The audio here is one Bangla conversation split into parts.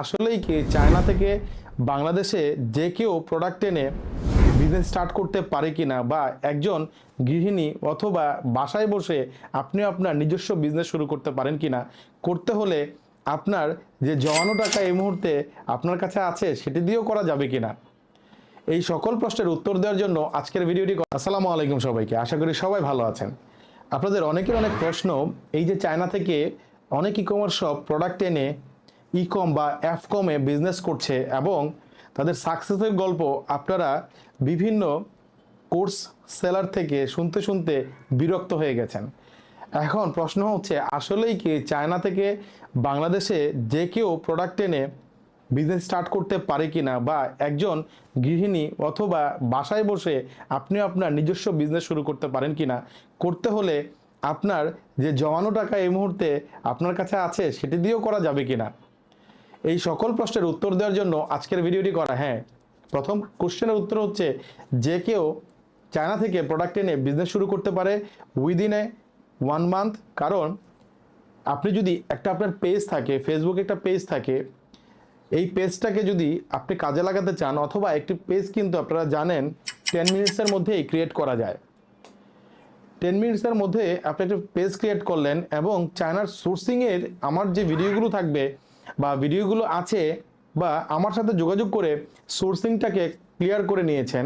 আসলেই কি চায়না থেকে বাংলাদেশে যে কেউ প্রোডাক্ট এনে বিজনেস স্টার্ট করতে পারে কি না বা একজন গৃহিণী অথবা বাসায় বসে আপনি আপনার নিজস্ব বিজনেস শুরু করতে পারেন কি না করতে হলে আপনার যে জমানো টাকা এই মুহূর্তে আপনার কাছে আছে সেটি দিয়েও করা যাবে কি না এই সকল প্রশ্নের উত্তর দেওয়ার জন্য আজকের ভিডিওটি আসসালামু আলাইকুম সবাইকে, আশা করি সবাই ভালো আছেন। আপনাদের অনেকের অনেক প্রশ্ন, এই যে চায়না থেকে অনেক ই কমার্স সব প্রোডাক্ট এনে ই কম বা অ্যাপ কমে বিজনেস করছে এবং তাদের সাকসেসের গল্প আপনারা বিভিন্ন কোর্স সেলার থেকে শুনতে শুনতে বিরক্ত হয়ে গেছেন। এখন প্রশ্ন হচ্ছে, আসলেই কি চায়না থেকে বাংলাদেশে যে কেউ প্রোডাক্ট এনে বিজনেস স্টার্ট করতে পারে কি না বা একজন গৃহিণী অথবা বাসায় বসে আপনি আপনার নিজস্ব বিজনেস শুরু করতে পারেন কিনা, করতে হলে আপনার যে জমানো টাকা এই মুহূর্তে আপনার কাছে আছে, সেটি দিয়েও করা যাবে কিনা? এই সকল প্রশ্নের উত্তর দেওয়ার জন্য আজকের ভিডিওটি করা। হ্যাঁ প্রথম কোশ্চেনের উত্তর হচ্ছে, যে কেউ চায়না থেকে প্রোডাক্ট এনে বিজনেস শুরু করতে পারে উইদিন এ ওয়ান মান্থ কারণ আপনি যদি একটা আপনার পেজ থাকে ফেসবুকে একটা পেজ থাকে, এই পেজটাকে যদি আপনি কাজে লাগাতে চান, অথবা একটি পেজ কিন্তু আপনারা জানেন টেন মিনিটসের মধ্যেই ক্রিয়েট করা যায়। টেন মিনিটসের মধ্যে আপনি একটা পেজ ক্রিয়েট করলেন এবং চায়নার সোর্সিংয়ের আমার যে ভিডিওগুলো থাকবে বা ভিডিওগুলো আছে বা আমার সাথে যোগাযোগ করে সোর্সিংটাকে ক্লিয়ার করে নিয়েছেন,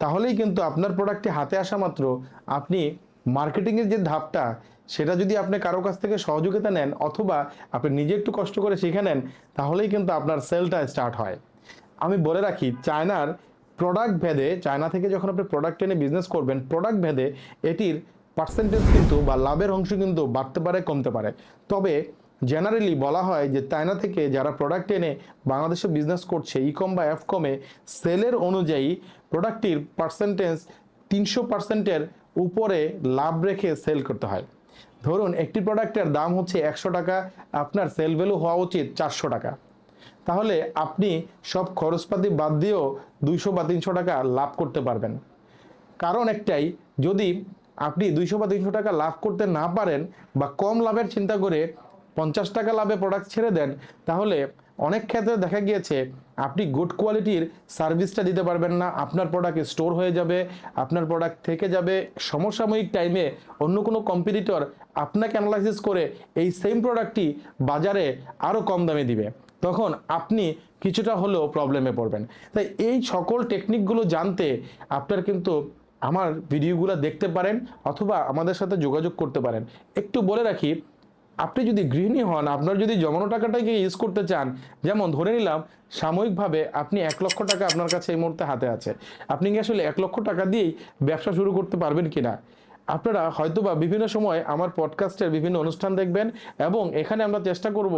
তাহলেই কিন্তু আপনার প্রোডাক্টটি হাতে আসা মাত্র আপনি মার্কেটিংয়ের যে ধাপটা, সেটা যদি আপনি কারও কাছ থেকে সহযোগিতা নেন অথবা আপনি নিজে একটু কষ্ট করে শিখে নেন, তাহলেই কিন্তু আপনার সেলটা স্টার্ট হয়। আমি বলে রাখি, চায়নার প্রোডাক্ট ভেদে, চায়না থেকে যখন আপনি প্রোডাক্ট এনে বিজনেস করবেন প্রোডাক্ট ভেদে এটির পার্সেন্টেজ কিন্তু বা লাভের অংশ কিন্তু বাড়তে পারে, কমতে পারে। তবে জেনারেলি বলা হয় যে চায়না থেকে যারা প্রোডাক্ট এনে বাংলাদেশে বিজনেস করছে ই কম বা এফ কমে সেলের অনুযায়ী প্রোডাক্টটির পার্সেন্টেজ তিনশো পার্সেন্টের উপরে লাভ রেখে সেল করতে হয়। ধরুন, একটি প্রোডাক্টের দাম হচ্ছে একশো টাকা, আপনার সেল ভ্যালু হওয়া উচিত চারশো টাকা। তাহলে আপনি সব খরচপাতি বাদ দিয়েও দুইশো বা তিনশো টাকা লাভ করতে পারবেন। কারণ একটাই, যদি আপনি দুইশো বা তিনশো টাকা লাভ করতে না পারেন বা কম লাভের চিন্তা করে পঞ্চাশ টাকা লাভে প্রোডাক্ট ছেড়ে দেন, তাহলে অনেক ক্ষেত্রে দেখা গিয়েছে আপনি গুড কোয়ালিটির সার্ভিসটা দিতে পারবেন না, আপনার প্রোডাক্ট স্টোর হয়ে যাবে, আপনার প্রোডাক্ট থেকে যাবে, সমসাময়িক টাইমে অন্য কোনো কম্পিটিটর আপনাকে অ্যানালাইসিস করে এই সেম প্রোডাক্টটি বাজারে আরও কম দামে দিবে। তখন আপনি কিছুটা হলেও প্রবলেমে পড়বেন। তাই এই সকল টেকনিকগুলো জানতে আপনার কিন্তু আমার ভিডিওগুলো দেখতে পারেন অথবা আমাদের সাথে যোগাযোগ করতে পারেন। একটু বলে রাখি আপনি যদি গৃহিণী হন, আপনার যদি জমানো টাকাটাকে ইউজ করতে চান, যেমন ধরে নিলাম, সাময়িকভাবে আপনি এক লক্ষ টাকা আপনার কাছে এই মুহূর্তে হাতে আছে। আপনি কি আসলে এক লক্ষ টাকা দিয়েই ব্যবসা শুরু করতে পারবেন কি না আপনারা হয়তোবা বিভিন্ন সময় আমার পডকাস্টের বিভিন্ন অনুষ্ঠান দেখবেন এবং এখানে আমরা চেষ্টা করব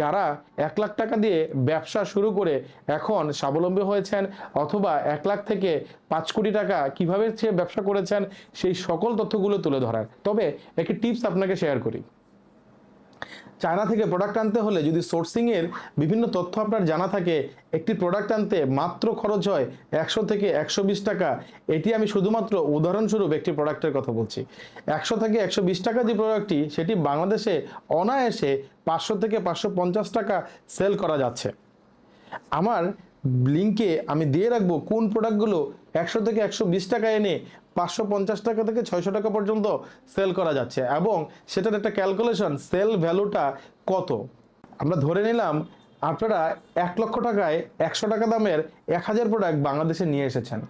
যারা এক লাখ টাকা দিয়ে ব্যবসা শুরু করে এখন স্বাবলম্বী হয়েছেন অথবা এক লাখ থেকে পাঁচ কোটি টাকা কীভাবে সে ব্যবসা করেছেন, সেই সকল তথ্যগুলো তুলে ধরার। তবে একটি টিপস আপনাকে শেয়ার করি। চায়না থেকে প্রোডাক্ট আনতে হলে যদি সোর্সিংয়ের বিভিন্ন তথ্য আপনার জানা থাকে, একটি প্রোডাক্ট আনতে মাত্র খরচ হয় একশো থেকে একশো বিশ টাকা। এটি আমি শুধুমাত্র উদাহরণস্বরূপ একটি প্রোডাক্টের কথা বলছি। একশো থেকে একশো বিশ টাকা যে প্রোডাক্টটি সেটি বাংলাদেশে অনায়াসে পাঁচশো থেকে পাঁচশো পঞ্চাশ টাকা সেল করা যাচ্ছে। আমার লিঙ্কে আমি দিয়ে রাখব কোন প্রোডাক্টগুলো একশো থেকে একশো বিশ টাকা এনে পাঁচশো পঞ্চাশ টাকা থেকে ছয়শো টাকা পর্যন্ত সেল করা যাচ্ছে এবং সেটার একটা ক্যালকুলেশন সেল ভ্যালুটা কত? আমরা ধরে নিলাম আপনারা এক লক্ষ টাকায় একশো টাকা দামের এক হাজার প্রোডাক্ট বাংলাদেশে নিয়ে এসেছেন।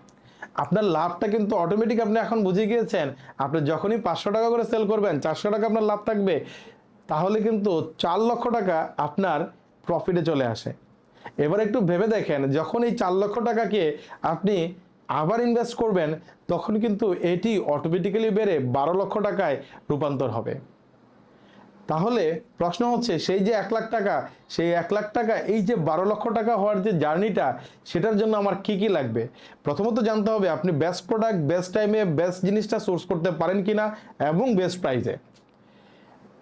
আপনার লাভটা কিন্তু অটোমেটিক আপনি এখন বুঝে গিয়েছেন, আপনি যখনই পাঁচশো টাকা করে সেল করবেন, চারশো টাকা আপনার লাভ থাকবে, তাহলে কিন্তু চার লক্ষ টাকা আপনার প্রফিটে চলে আসে। এবার একটু ভেবে দেখেন, যখন এই চার লক্ষ টাকাকে আপনি আবার ইনভেস্ট করবেন, তখন কিন্তু এটি অটোমেটিক্যালি বেড়ে বারো লক্ষ টাকায় রূপান্তর হবে। তাহলে প্রশ্ন হচ্ছে, সেই যে এক লাখ টাকা, সেই এক লাখ টাকা, এই যে বারো লক্ষ টাকা হওয়ার যে জার্নিটা, সেটার জন্য আমার কি কি লাগবে? প্রথমত জানতে হবে, আপনি বেস্ট প্রোডাক্ট বেস্ট টাইমে বেস্ট জিনিসটা সোর্স করতে পারেন কিনা এবং বেস্ট প্রাইসে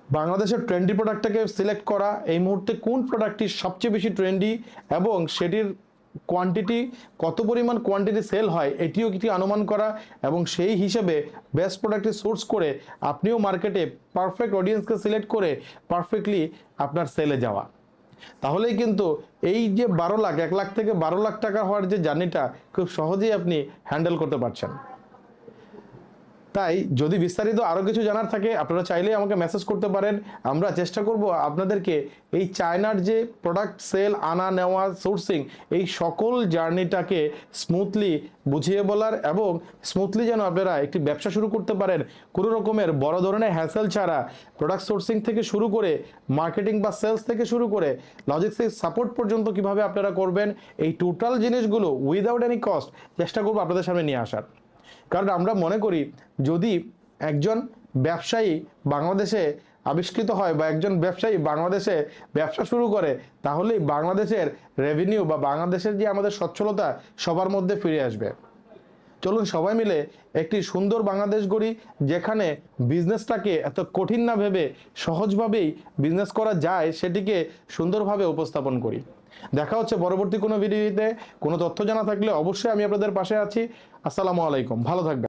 বাংলাদেশের ট্রেন্ডি প্রোডাক্টটাকে সিলেক্ট করা এই মুহূর্তে কোন প্রোডাক্টটি সবচেয়ে বেশি ট্রেন্ডি এবং সেটির কোয়ান্টিটি কত পরিমাণ কোয়ান্টিটি সেল হয়, এটিও কিছু অনুমান করা এবং সেই হিসেবে বেস্ট প্রোডাক্টটি সোর্স করে আপনিও মার্কেটে পারফেক্ট অডিয়েন্সকে সিলেক্ট করে পারফেক্টলি আপনার সেলে যাওয়া। তাহলেই কিন্তু এই যে বারো লাখ, এক লাখ থেকে বারো লাখ টাকা হওয়ার যে জার্নিটা খুব সহজেই আপনি হ্যান্ডেল করতে পারছেন। তাই যদি বিস্তারিত আরও কিছু জানার থাকে, আপনারা চাইলেই আমাকে মেসেজ করতে পারেন। আমরা চেষ্টা করব আপনাদেরকে এই চায়নার যে প্রোডাক্ট সেল আনা, নেওয়া সোর্সিং এই সকল জার্নিটাকে স্মুথলি বুঝিয়ে বলার এবং স্মুথলি যেন আপনারা একটি ব্যবসা শুরু করতে পারেন। কোনো রকমের বড় ধরনের হ্যাসেল ছাড়া প্রোডাক্ট সোর্সিং থেকে শুরু করে মার্কেটিং বা সেলস থেকে শুরু করে লজিস্টিক্স সাপোর্ট পর্যন্ত কীভাবে আপনারা করবেন, এই টোটাল জিনিসগুলো উইদাউট এনি কস্ট চেষ্টা করব আপনাদের সামনে নিয়ে আসার। কারণ আমরা মনে করি যদি একজন ব্যবসায়ী বাংলাদেশে আবিষ্কৃত হয় বা একজন ব্যবসায়ী বাংলাদেশে ব্যবসা শুরু করে, তাহলেই বাংলাদেশের রেভিনিউ বা বাংলাদেশের যে আমাদের সচ্ছলতা, সবার মধ্যে ফিরে আসবে। চলুন সবাই মিলে একটি সুন্দর বাংলাদেশ গড়ি, যেখানে বিজনেসটাকে এত কঠিন না ভেবে সহজভাবেই বিজনেস করা যায়, সেটিকে সুন্দরভাবে উপস্থাপন করি। দেখা হচ্ছে পরবর্তী কোনো ভিডিওতে কোনো তথ্য জানা থাকলে অবশ্যই আমি আপনাদের পাশে আছি। আসসালামু আলাইকুম। ভালো থাকবেন।